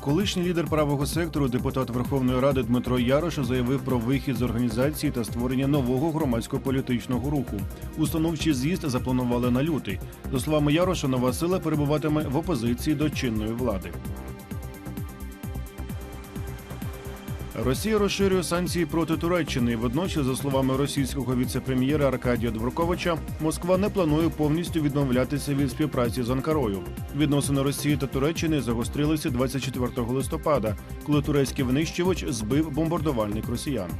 Колишній лідер правого сектору, депутат Верховної Ради Дмитро Ярош заявив про вихід з організації та створення нового громадсько-політичного руху. Установчий з'їзд запланували на лютий. За словами Яроша, нова сила перебуватиме в опозиції до чинної влади. Росія розширює санкції проти Туреччини. Водночас, за словами російського віце-прем'єра Аркадія Дворковича, Москва не планує повністю відмовлятися від співпраці з Анкарою. Відносини Росії та Туреччини загострилися 24 листопада, коли турецький винищувач збив бомбардувальник росіян.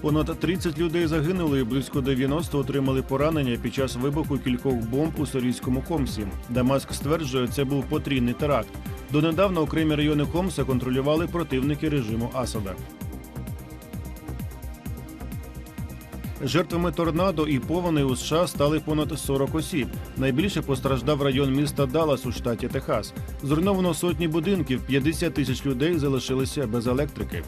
Понад 30 людей загинули, і близько 90 отримали поранення під час вибуху кількох бомб у сирійському Хомсі. Дамаск стверджує, це був потрійний теракт. Донедавна окремі райони Хомса контролювали противники режиму Асада. Жертвами торнадо і повені у США стали понад 40 осіб. Найбільше постраждав район міста Даллас у штаті Техас. Зруйновано сотні будинків, 50 тисяч людей залишилися без електрики.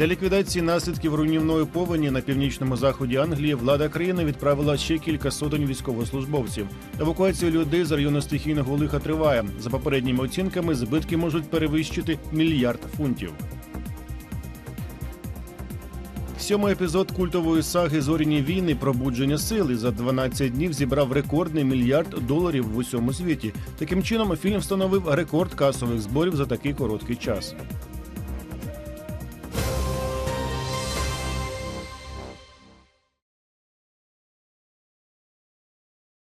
Для ліквідації наслідків руйнівної повені на північному заході Англії влада країни відправила ще кілька сотень військовослужбовців. Евакуація людей з району стихійного лиха триває. За попередніми оцінками, збитки можуть перевищити мільярд фунтів. Сьомий епізод культової саги Зоріні війни Пробудження сили за 12 днів зібрав рекордний мільярд доларів в усьому світі. Таким чином, фільм встановив рекорд касових зборів за такий короткий час.